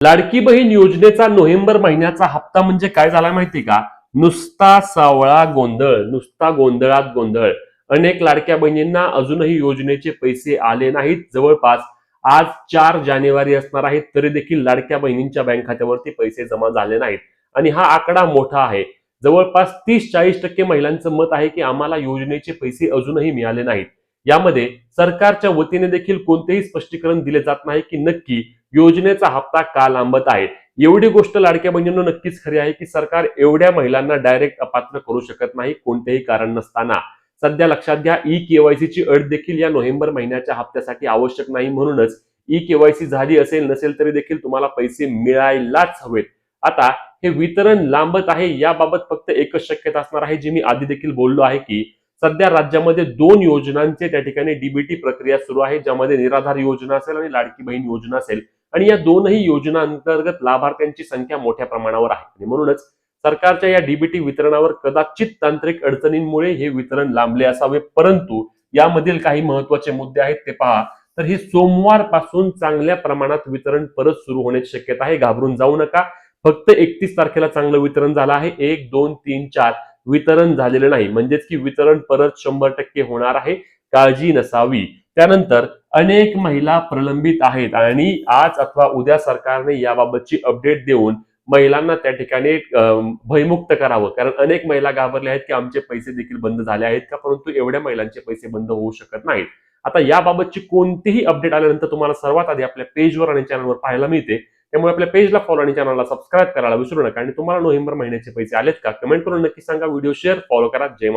लाडकी बहीण योजनेचा नोव्हेंबर महिन्याचा हप्ता म्हणजे काय झाला माहिती का? नुसता सावळा गोंधळ नुसता गोंधळात गोंधळ. अनेक लाडक्या बहिणींना अजूनही योजनेचे पैसे आले नाहीत. जवळपास आज चार जानेवारी असणार आहेत तरी देखील लाडक्या बहिणींच्या बँक खात्यावरती पैसे जमा झाले नाहीत. आणि हा आकडा मोठा आहे. जवळपास तीस चाळीस टक्के महिलांचं मत आहे की आम्हाला योजनेचे पैसे अजूनही मिळाले नाहीत. यामध्ये सरकारच्या वतीने देखील कोणतेही स्पष्टीकरण दिले जात नाही की नक्की योजनेचा हप्ता का लांबत आहे? एवढी गोष्ट लाडक्या बहिणींनो नक्कीच खरी आहे की सरकार एवढ्या महिलांना डायरेक्ट अपात्र करू शकत नाही कोणतेही कारण नसताना. सध्या लक्षात घ्या ई केवायसीची अट देखील या नोव्हेंबर महिन्याच्या हप्त्यासाठी आवश्यक नाही म्हणूनच ई केवायसी झाली असेल नसेल तरी देखील तुम्हाला पैसे मिळायलाच हवेत. आता हे वितरण लांबत आहे याबाबत फक्त एकच शक्यता असणार आहे जी मी आधी देखील बोललो आहे की सध्या राज्यामध्ये दोन योजनांचे त्या ठिकाणी डीबीटी प्रक्रिया सुरू आहे ज्यामध्ये निराधार योजना असेल आणि लाडकी बहीण योजना असेल. आणि या दोनही योजना अंतर्गत लाभार्थ्यांची संख्या मोठ्या प्रमाणावर आहे. आणि म्हणूनच सरकारच्या या डीबीटी वितरणावर कदाचित तांत्रिक अडचणींमुळे हे वितरण लांबले असावे परंतु यामधील काही महत्त्वाचे मुद्दे आहेत ते पहा. तर हे सोमवारपासून चांगल्या प्रमाणात वितरण परत सुरू होण्याची शक्यता आहे. घाबरून जाऊ नका. फक्त एकतीस तारखेला चांगलं वितरण झालं आहे. एक दोन तीन चार वितरण झालेलं नाही. म्हणजेच की वितरण परत शंभर टक्के होणार आहे. काळजी नसावी. त्यानंतर अनेक महिला प्रलंबित आहेत. आणि आज अथवा उद्या सरकारने याबाबतची अपडेट देऊन महिलांना त्या ठिकाणी भयमुक्त करावं. कारण अनेक महिला घाबरल्या आहेत की आमचे पैसे देखील बंद झाले आहेत का? परंतु एवढ्या महिलांचे पैसे बंद होऊ शकत नाहीत. आता याबाबतची कोणतीही अपडेट आल्यानंतर तुम्हाला सर्वात आधी आपल्या पेजवर आणि चॅनलवर पाहायला मिळते. त्यामुळे आपल्या पेजला फॉलो आणि चॅनलला सबस्क्राईब करायला विसरू नका. आणि तुम्हाला नोव्हेंबर महिन्याचे पैसे आलेत का? कमेंट करून नक्की सांगा. व्हिडिओ शेअर फॉलो करा. जय